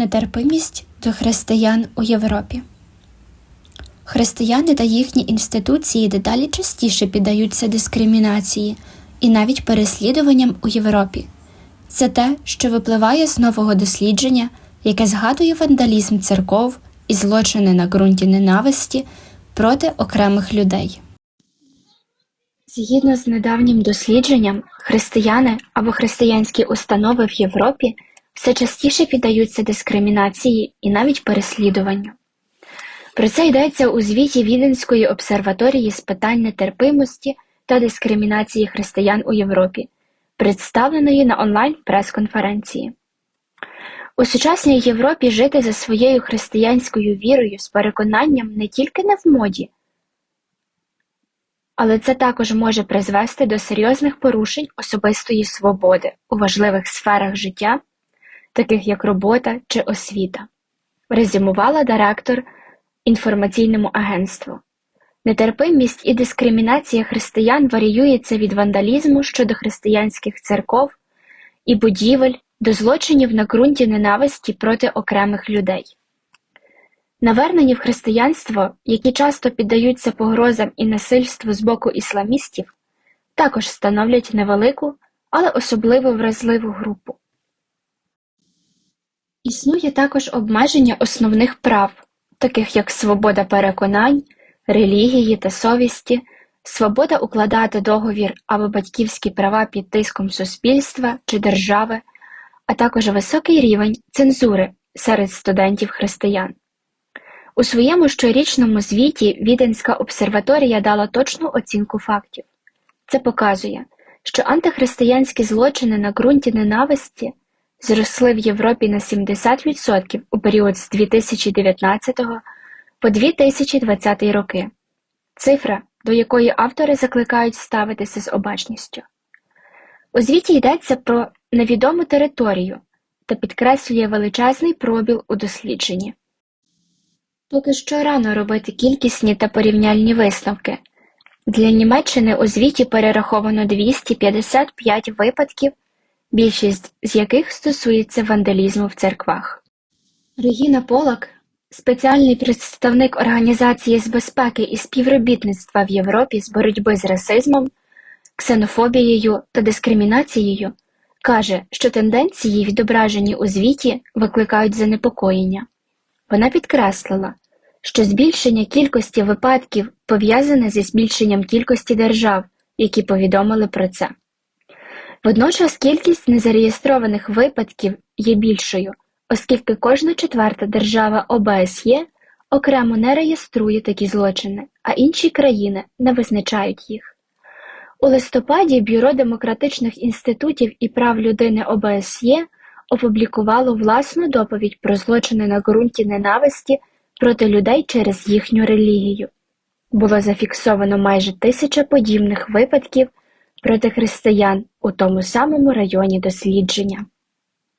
Нетерпимість до християн у Європі. Християни та їхні інституції дедалі частіше піддаються дискримінації і навіть переслідуванням у Європі. Це те, що випливає з нового дослідження, яке згадує вандалізм церков і злочини на ґрунті ненависті проти окремих людей. Згідно з недавнім дослідженням, християни або християнські установи в Європі все частіше піддаються дискримінації і навіть переслідуванню. Про це йдеться у звіті Віденської обсерваторії з питань нетерпимості та дискримінації християн у Європі, представленої на онлайн прес-конференції. У сучасній Європі жити за своєю християнською вірою з переконанням не тільки не в моді, але це також може призвести до серйозних порушень особистої свободи у важливих сферах життя, таких як робота чи освіта, резюмувала директор інформаційному агентству. Нетерпимість і дискримінація християн варіюється від вандалізму щодо християнських церков і будівель до злочинів на ґрунті ненависті проти окремих людей. Навернені в християнство, які часто піддаються погрозам і насильству з боку ісламістів, також становлять невелику, але особливо вразливу групу. Існує також обмеження основних прав, таких як свобода переконань, релігії та совісті, свобода укладати договір або батьківські права під тиском суспільства чи держави, а також високий рівень цензури серед студентів-християн. У своєму щорічному звіті Віденська обсерваторія дала точну оцінку фактів. Це показує, що антихристиянські злочини на ґрунті ненависті зросли в Європі на 70% у період з 2019 по 2020 роки, цифра, до якої автори закликають ставитися з обачністю. У звіті йдеться про невідому територію та підкреслює величезний пробіл у дослідженні. Поки що рано робити кількісні та порівняльні висновки. Для Німеччини у звіті перераховано 255 випадків, більшість з яких стосується вандалізму в церквах. Регіна Полак, спеціальний представник Організації з безпеки і співробітництва в Європі з боротьби з расизмом, ксенофобією та дискримінацією, каже, що тенденції, відображені у звіті, викликають занепокоєння. Вона підкреслила, що збільшення кількості випадків пов'язане зі збільшенням кількості держав, які повідомили про це. Водночас кількість незареєстрованих випадків є більшою, оскільки кожна четверта держава ОБСЄ окремо не реєструє такі злочини, а інші країни не визначають їх. У листопаді Бюро демократичних інститутів і прав людини ОБСЄ опублікувало власну доповідь про злочини на ґрунті ненависті проти людей через їхню релігію. Було зафіксовано майже тисяча подібних випадків проти християн у тому самому районі дослідження.